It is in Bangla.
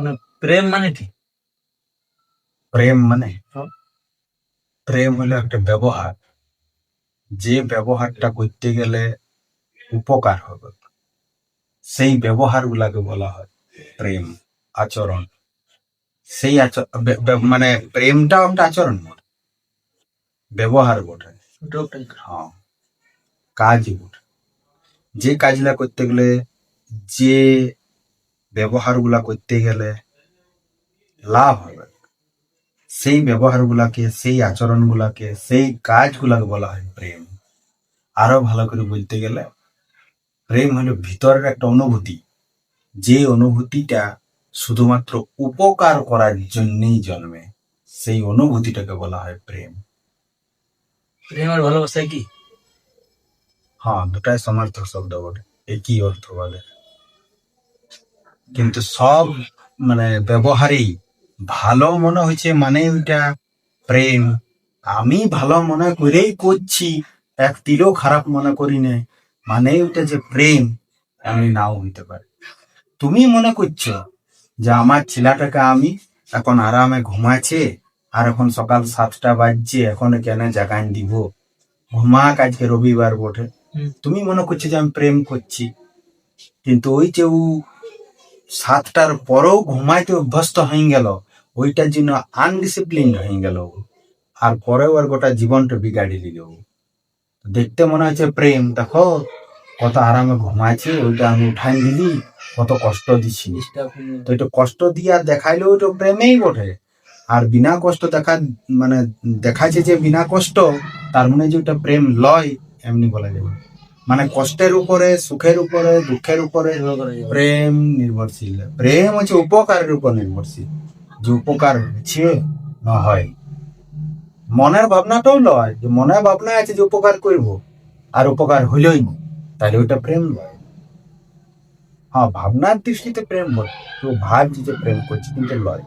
মানে প্রেম মানে কি? প্রেম মানে? হ্যাঁ। প্রেম হলো একটা ব্যবহার। যে ব্যবহারটা করতে গেলে উপকার হবে। সেই ব্যবহার গুলাকে বলা হয় প্রেম আচরণ। সেই আচ- বে- বে- মানে প্রেমটাও একটা আচরণ বটে। ব্যবহার বটে। হ্যাঁ। কাজ বটে। যে কাজগুলা করতে গেলে যে ব্যবহারগুলা করতে গেলে লাভ হবে। সেই ব্যবহার গুলাকে সেই আচরণ গুলাকে সেই কাজগুলাকে বলা হয় প্রেম। আরও ভালো করে বলতে গেলে প্রেম হলো ভিতরের একটা অনুভূতি। যে অনুভূতিটা শুধুমাত্র উপকার করার জন্যই জন্মে সেই অনুভূতিটাকে বলা হয় প্রেম। প্রেম আর ভালোবাসা কি হ্যাঁ দুটাই সমার্থক শব্দ বটে। একই অর্থ বলে। কিন্তু সব মানে ব্যবহারেই ভালো মনে হয়েছে মানে ওইটা প্রেম। আমি ভালো মনে করেই করছি এক তিলও খারাপ মনে করি না মানে ওইটা যে প্রেম আমি নাও হইতে পারে। তুমি মনে করছ যে আমার ছেলেটাকে আমি এখন আরামে ঘুমাচ্ছে আর এখন সকাল সাতটা বাজছে এখন কেন জাগান দিব? ঘুমাক আজকে রবিবার বটে। তুমি মনে করছ যে আমি প্রেম করছি কিন্তু ওই যে ও সাতটার পরেও ঘুমাইতে অভ্যস্ত হয়ে গেল ওইটার জন্য আনডিসিপ্লিন হয়ে গেল। আর পরেও আর গোটা জীবনটা বিগাড়ি দিল। দেখতে মনে হচ্ছে প্রেম দেখো কত আরামে ঘুমাইছে ওইটা আমি উঠাই দিলি কত কষ্ট দিছি। তো এটা কষ্ট দিয়া দেখাইলে ওইটা প্রেমেই বটে। আর বিনা কষ্ট দেখা মানে দেখাচ্ছে যে বিনা কষ্ট তার মানে যে ওটা প্রেম লয় এমনি বলা যাবে মানে কষ্টের উপরে, সুখের উপরে, দুঃখের উপরে। প্রেম নির্ভরশীল। প্রেম হচ্ছে উপকারের উপর নির্ভরশীল। যে উপকার হচ্ছে, না হয়। মনের ভাবনাটাও লয়, যে মনের ভাবনা আছে যে উপকার করব, আর উপকার হইলই না। তাহলে ওটা প্রেম লয়। হ্যাঁ ভাবনার দৃষ্টিতে প্রেম বলে তো ভাবছি যে প্রেম করছি, কিন্তু লয়।